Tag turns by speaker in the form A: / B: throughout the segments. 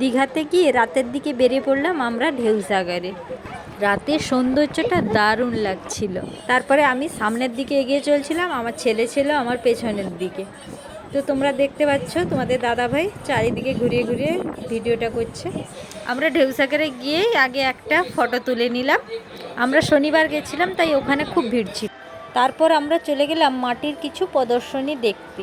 A: দীঘাতে গিয়ে রাতের দিকে বেরিয়ে পড়লাম আমরা ঢেউসাগরে। রাতের সৌন্দর্যটা দারুণ লাগছিল। তারপরে আমি সামনের দিকে এগিয়ে চলছিলাম, আমার ছেলে ছিল আমার পেছনের দিকে। তো তোমরা দেখতে পাচ্ছ, তোমাদের দাদা ভাই চারিদিকে ঘুরিয়ে ঘুরিয়ে ভিডিওটা করছে। আমরা ঢেউসাগরে গিয়েই আগে একটা ফটো তুলে নিলাম। আমরা শনিবার গেছিলাম, তাই ওখানে খুব ভিড় ছিল। তারপর আমরা চলে গেলাম মাটির কিছু প্রদর্শনী দেখতে।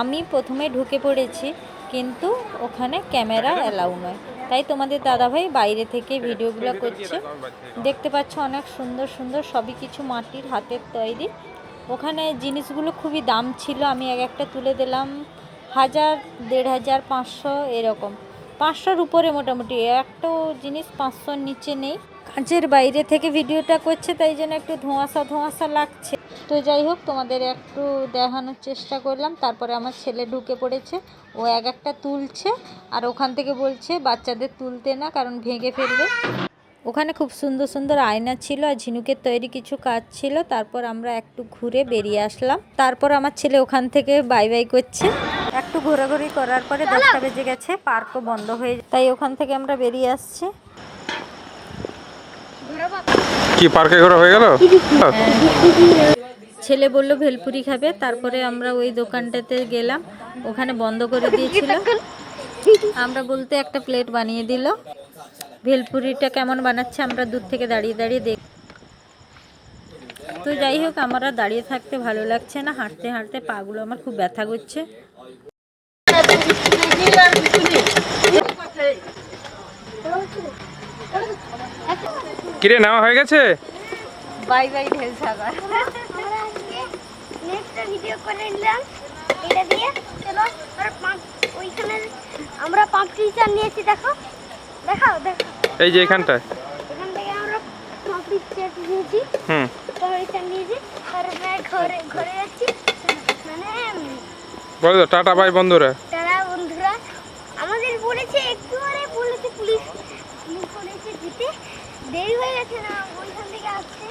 A: আমি প্রথমে ঢুকে পড়েছি কিন্তু ওখানে ক্যামেরা অ্যালাউ নয়। তাই তোমাদের দাদাভাই বাইরে থেকে ভিডিওগুলো করছে। দেখতে পাচ্ছ অনেক সুন্দর সুন্দর সবই কিছু মাটির হাতের তৈরি। ওখানে জিনিসগুলো খুবই দাম ছিল আমি এক একটা তুলে দিলাম। হাজার দেড় হাজার পাঁচশো এরকম। পাঁচশোর উপরে মোটামুটি একটাও জিনিস পাঁচশোর নিচে নেই। কাঁচের বাইরে থেকে ভিডিওটা করছে, তাই জন্য একটু ধোঁয়াশা ধোঁয়াশা লাগছে। তো যাই হোক, তোমাদের একটু দেখানোর চেষ্টা করলাম। তারপরে আমার ছেলে ঢুকে পড়েছে, ও এক একটা তুলছে, আর ওখান থেকে বলছে, বাচ্চাদের তুলতে না, কারণ ভেঙে ফেলবে। ওখানে খুব সুন্দর সুন্দর আয়না ছিল, আর ঝিনুকের তৈরি কিছু কাজ ছিল। তারপর আমরা একটু ঘুরে বেরিয়ে আসলাম। তারপর আমার ছেলে ওখান থেকে বাই বাই করছে। একটু ঘোরাঘুরি করার পরে দশটা বেজে গেছে, পার্কও বন্ধ হয়ে তাই ওখান থেকে আমরা বেরিয়ে আসছি।
B: কি পার্কে ঘোরা হয়ে গেল
A: ছেলে বলল ভেলপুরি খাবে তারপরে আমরা ওই দোকানটাতে গেলাম ওখানে বন্ধ করে দিয়েছিল আমরা বলতে একটা প্লেট বানিয়ে দিল ভেলপুরিটা কেমন বানাচ্ছে আমরা দূর থেকে দাঁড়িয়ে দাঁড়িয়ে দেখ তো যাই হোক আমরা দাঁড়িয়ে থাকতে ভালো লাগছে না হাঁটতে হাঁটতে পাগুলো আমার খুব ব্যথা করছে
B: কিরে নেওয়া হয়ে গেছে?
A: বাই বাই ঢেল সাগর
C: নেক্সটটা ভিডিও করে নিলাম। এটা দিয়ে চলো আর পাঁচ ওইখানে আমরা নিয়েছি দেখো। দেখাও দেখো
B: এই যে এখানটায়।
C: এখান থেকে আমরা পাঁপড়ি চাট নিয়েছি।
B: হুম।
C: চাল নিয়েছি। আর আমরা ঘরে ঘরে যাচ্ছি মানে
B: বলো তো টাটা বাই
C: বন্ধুরা আমাদের বলেছে একটু আরে বলেছে পুলিশ পুলিশ বলেছে দিতে দেরি হয়ে গেছে না ওইখান থেকে আসছে।